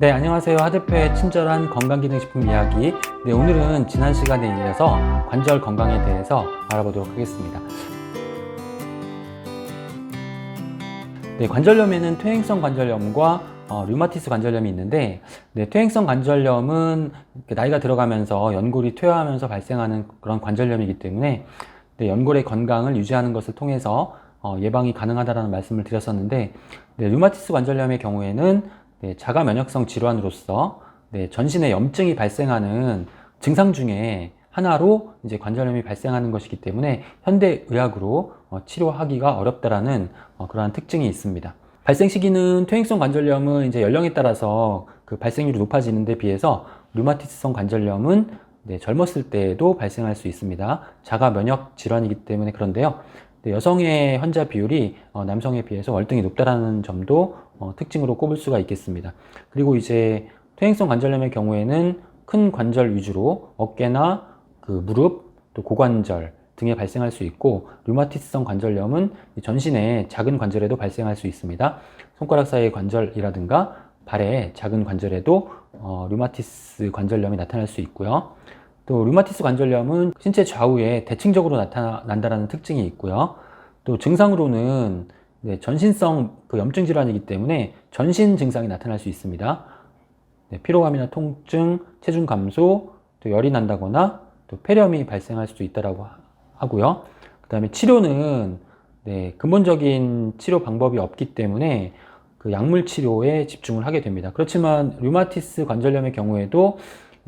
네, 안녕하세요. 하대표의 친절한 건강기능식품 이야기. 네, 오늘은 지난 시간에 이어서 관절 건강에 대해서 알아보도록 하겠습니다. 네, 관절염에는 퇴행성 관절염과 어, 류마티스 관절염이 있는데, 네, 퇴행성 관절염은 나이가 들어가면서 연골이 퇴화하면서 발생하는 그런 관절염이기 때문에 네, 연골의 건강을 유지하는 것을 통해서 어, 예방이 가능하다라는 말씀을 드렸었는데, 네, 류마티스 관절염의 경우에는 네, 자가 면역성 질환으로서 네, 전신에 염증이 발생하는 증상 중에 하나로 이제 관절염이 발생하는 것이기 때문에 현대 의학으로 어, 치료하기가 어렵다라는 어, 그러한 특징이 있습니다. 발생 시기는 퇴행성 관절염은 이제 연령에 따라서 그 발생률이 높아지는 데 비해서 류마티스성 관절염은 네, 젊었을 때에도 발생할 수 있습니다. 자가 면역 질환이기 때문에 그런데요. 네, 여성의 환자 비율이 어, 남성에 비해서 월등히 높다라는 점도 어, 특징으로 꼽을 수가 있겠습니다. 그리고 이제 퇴행성 관절염의 경우에는 큰 관절 위주로 어깨나 그 무릎 또 고관절 등에 발생할 수 있고 류마티스성 관절염은 전신의 작은 관절에도 발생할 수 있습니다. 손가락 사이의 관절이라든가 발의 작은 관절에도 어, 류마티스 관절염이 나타날 수 있고요. 또 류마티스 관절염은 신체 좌우에 대칭적으로 나타난다는 특징이 있고요. 또 증상으로는 네, 전신성 그 염증 질환이기 때문에 전신 증상이 나타날 수 있습니다. 네, 피로감이나 통증, 체중 감소, 또 열이 난다거나 또 폐렴이 발생할 수도 있다라고 하고요. 그 다음에 치료는 네, 근본적인 치료 방법이 없기 때문에 그 약물 치료에 집중을 하게 됩니다. 그렇지만 류마티스 관절염의 경우에도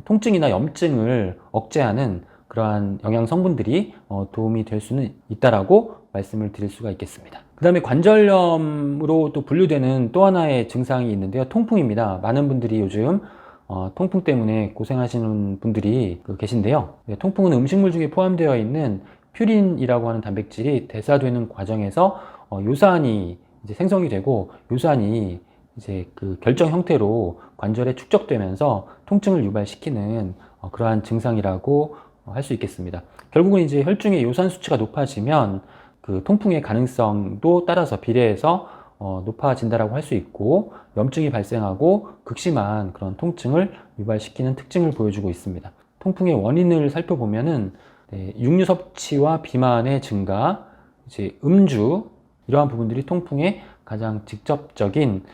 통증이나 염증을 억제하는 그러한 영양 성분들이 어, 도움이 될 수는 있다라고 말씀을 드릴 수가 있겠습니다. 그 다음에 관절염으로 또 분류되는 또 하나의 증상이 있는데요. 통풍입니다. 많은 분들이 요즘 어, 통풍 때문에 고생하시는 분들이 그 계신데요. 네, 통풍은 음식물 중에 포함되어 있는 퓨린이라고 하는 단백질이 대사되는 과정에서 어, 요산이 이제 생성이 되고 요산이 이제 그 결정 형태로 관절에 축적되면서 통증을 유발시키는 어, 그러한 증상이라고 할수 있겠습니다. 결국은 이제 혈중의 요산 수치가 높아지면 그 통풍의 가능성도 따라서 비례해서 어, 높아진다라고 할 수 있고 염증이 발생하고 극심한 그런 통증을 유발시키는 특징을 보여주고 있습니다. 통풍의 원인을 살펴보면은 네, 육류 섭취와 비만의 증가, 이제 음주 이러한 부분들이 통풍의 가장 직접적인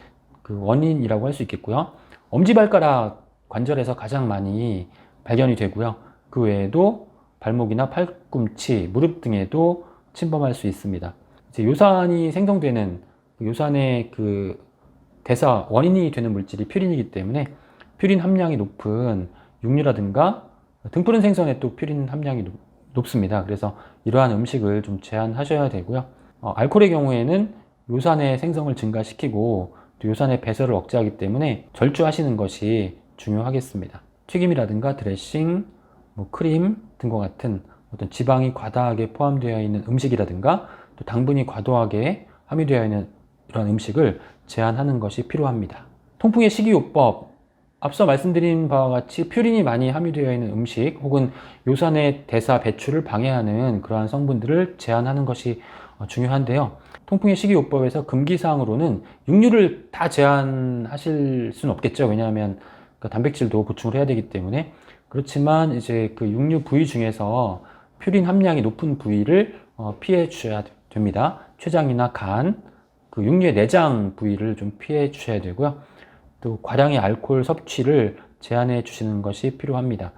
그 원인이라고 할 수 있겠고요. 엄지발가락 관절에서 가장 많이 발견이 되고요. 그 외에도 발목이나 팔꿈치, 무릎 등에도 침범할 수 있습니다. 이제 요산이 생성되는 요산의 그 대사 원인이 되는 물질이 퓨린이기 때문에 퓨린 함량이 높은 육류라든가 등푸른 생선에 또 퓨린 함량이 높, 습니다 그래서 이러한 음식을 좀 제한하셔야 되고요. 어, 알코올의 경우에는 요산의 생성을 증가시키고 또 요산의 배설을 억제하기 때문에 절주하시는 것이 중요하겠습니다. 튀김이라든가 드레싱, 뭐 크림 등과 같은 어떤 지방이 과다하게 포함되어 있는 음식이라든가 또 당분이 과도하게 함유되어 있는 이런 음식을 제한하는 것이 필요합니다. 통풍의 식이요법 앞서 말씀드린 바와 같이 퓨린이 많이 함유되어 있는 음식 혹은 요산의 대사 배출을 방해하는 그러한 성분들을 제한하는 것이 어, 중요한데요. 통풍의 식이요법에서 금기사항으로는 육류를 다 제한하실 수는 없겠죠. 왜냐하면 그 단백질도 보충을 해야 되기 때문에 그렇지만 이제 그 육류 부위 중에서 퓨린 함량이 높은 부위를 어, 피해 주셔야 됩니다. 췌장이나 간, 그 육류의 내장 부위를 좀 피해 주셔야 되고요. 또 과량의 알코올 섭취를 제한해 주시는 것이 필요합니다.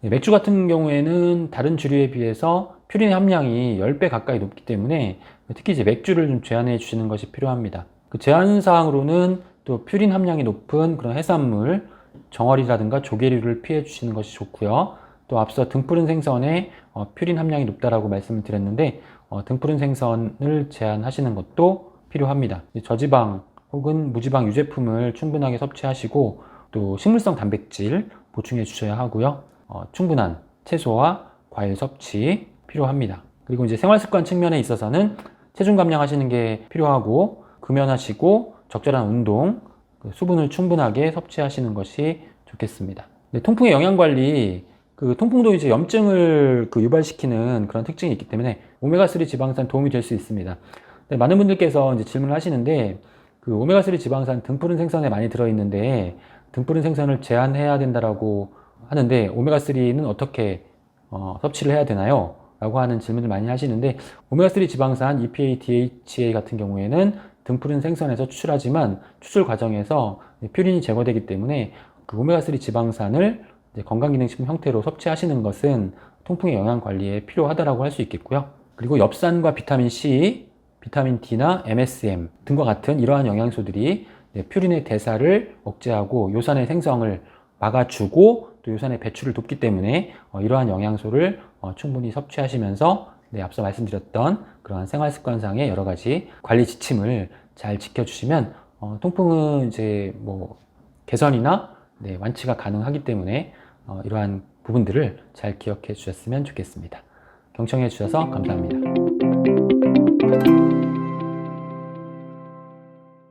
네, 맥주 같은 경우에는 다른 주류에 비해서 퓨린 함량이 10배 가까이 높기 때문에 특히 이제 맥주를 좀 제한해 주시는 것이 필요합니다. 그 제한 사항으로는 또 퓨린 함량이 높은 그런 해산물, 정어리라든가 조개류를 피해 주시는 것이 좋고요. 또 앞서 등푸른 생선에 어, 퓨린 함량이 높다라고 말씀을 드렸는데 어, 등푸른 생선을 제한하시는 것도 필요합니다. 저지방 혹은 무지방 유제품을 충분하게 섭취하시고 또 식물성 단백질 보충해 주셔야 하고요. 어, 충분한 채소와 과일 섭취 필요합니다. 그리고 이제 생활 습관 측면에 있어서는 체중 감량하시는 게 필요하고 금연하시고 적절한 운동, 그 수분을 충분하게 섭취하시는 것이 좋겠습니다. 네, 통풍의 영양 관리 그 통풍도 이제 염증을 그 유발시키는 그런 특징이 있기 때문에 오메가3 지방산 도움이 될 수 있습니다. 네, 많은 분들께서 이제 질문을 하시는데 그 오메가3 지방산 등푸른 생선에 많이 들어 있는데 등푸른 생선을 제한해야 된다라고 하는데 오메가3는 어떻게 어, 섭취를 해야 되나요? 라고 하는 질문을 많이 하시는데 오메가3 지방산 EPA, DHA 같은 경우에는 등푸른 생선에서 추출하지만 추출 과정에서 퓨린이 제거되기 때문에 그 오메가3 지방산을 건강기능식품 형태로 섭취하시는 것은 통풍의 영양 관리에 필요하다라고 할 수 있겠고요. 그리고 엽산과 비타민 C, 비타민 D나 MSM 등과 같은 이러한 영양소들이 네, 퓨린의 대사를 억제하고 요산의 생성을 막아주고 또 요산의 배출을 돕기 때문에 어, 이러한 영양소를 어, 충분히 섭취하시면서 네, 앞서 말씀드렸던 그러한 생활 습관상의 여러 가지 관리 지침을 잘 지켜주시면 어, 통풍은 이제 뭐 개선이나 네, 완치가 가능하기 때문에 어, 이러한 부분들을 잘 기억해 주셨으면 좋겠습니다. 경청해 주셔서 감사합니다.